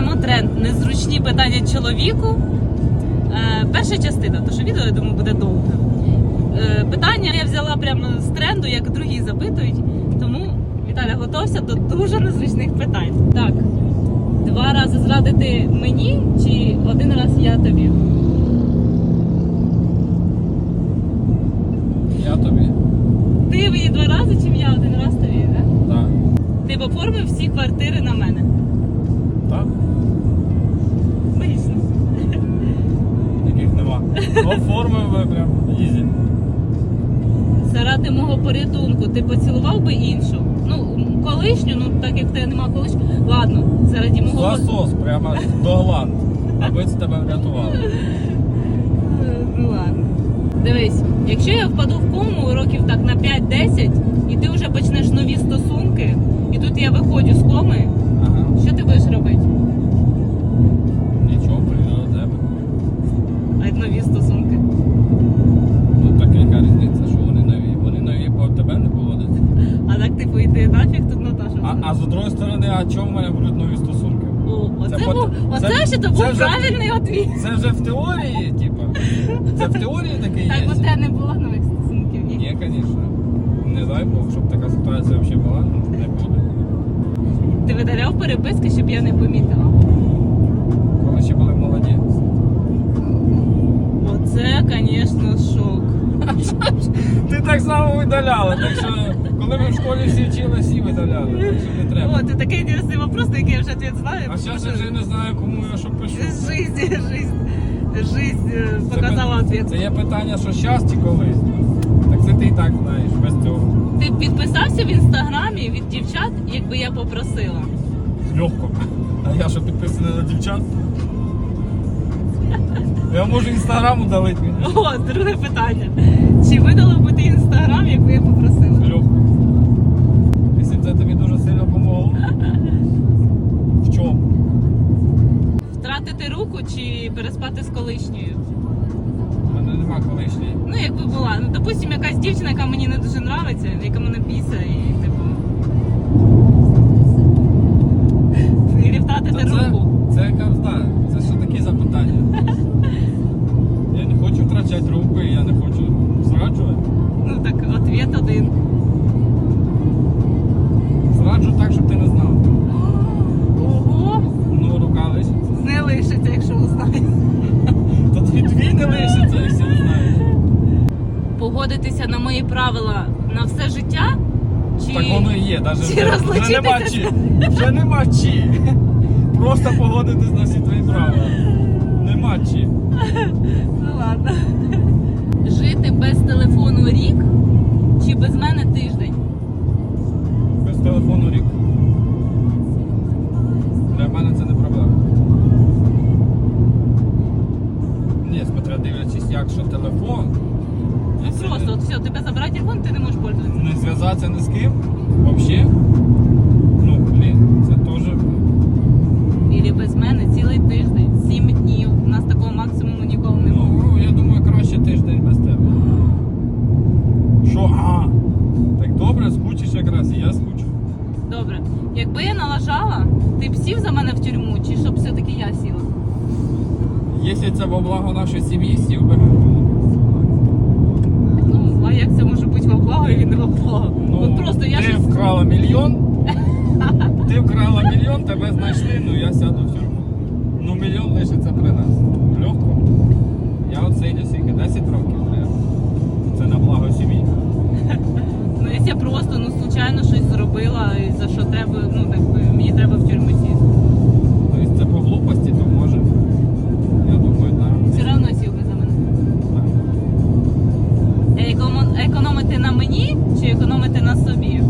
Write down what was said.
Маємо тренд незручні питання чоловіку. Е, перша частина, то що відео, я думаю, буде довге. Е, питання я взяла прямо з тренду, як другі запитують. Тому Віталя готовся до дуже незручних питань. Так, два рази зрадити мені чи один раз я тобі? Я тобі. Ти мені два рази, чим я один раз тобі, да? Так. Ти оформив всі квартири на мене. Так? Логічно. Яких нема. Оформив би прям ізі. Заради мого порятунку ти поцілував би іншу. Ну, колишню, ну так як в тебе нема колишню. Ладно, заради мого Ласос прямо до гланд. Аби це тебе врятувало. Ну ладно. Дивись, якщо я впаду в кому років так на 5-10, і ти вже почнеш нові стосунки, і тут я виходжу з коми, Ага. Що ти будеш робити? Нічого, прийду до тебе. А як нові стосунки. Тут така яка різниця, що вони нові. Вони нові по тебе не поводяться. А так типу йди нафіг тут Наташа. А, а з другої сторони, а чому в мене будуть нові стосунки? О, оце, Це був, пот- оце це- ще то був це вже- правильний отвіт. Це вже в теорії, типу. Це в теорії таке Так, є. бо в тебе не було нових стосунків, ні? Ні, звісно. Не дай Бог, щоб така ситуація взагалі була, ну, видаляв переписки, щоб я не помітила. Коли ще були молоді. Оце, звісно, шок. Ти так само видаляла, так що коли ми в школі всі вчили, всі видаляли, так що не треба. О, це такий інтересний вопрос, на який я вже ответ знаю. А зараз я вже не знаю, кому я що пишу. Жизнь, жизнь, жизнь е, показала ответ. Це є питання, що щас чи колись. Підписався в інстаграмі від дівчат, якби я попросила. Легко. А я що підписаний на дівчат? Я можу інстаграм удалити. О, друге питання. Чи видала б ти інстаграм, якби я попросила? Легко. Якщо б це тобі дуже сильно допомогло. В чому? Втратити руку чи переспати з колишньою? Мене нема. Ну, якби була. Ну, допустим, якась дівчина, яка мені не дуже нравиться, яка мене бісить, і типу. І Та це, руку. це яка да, це що такі запитання? Я не хочу втрачати руки, я не хочу зраджувати. Ну так, ответ один. Правила на все життя? Чи... Так воно і є, навіть чи вже, вже розлучитися? нема чи. Вже нема чи. Просто погодитись на всі твої правила. Нема чи. Ну ладно. Жити без телефону рік чи без мене тиждень? Без телефону рік. Для мене це не проблема. Ні, смотря дивлячись, як що телефон. Ну Якщо просто, от все, тебе забрати телефон, ти не можеш пользуватися. не зв'язатися ні з ким, взагалі. Ну, блін, це теж. Ілі без мене цілий тиждень, сім днів. У нас такого максимуму ніколи не було. Ну, я думаю, краще тиждень без тебе. Що? А, так добре, скучиш якраз, і я скучу. Добре. Якби я налажала, ти б сів за мене в тюрму, чи щоб все-таки я сіла? Якщо це во благо нашої сім'ї, сів би. Ну, а як це може во благо? От просто я Ну, ти щось... вкрала мільйон, ти вкрала мільйон, тебе знайшли, ну я сяду в тюрму. Ну мільйон лишиться при нас. Легко. економити на мені чи економити на собі.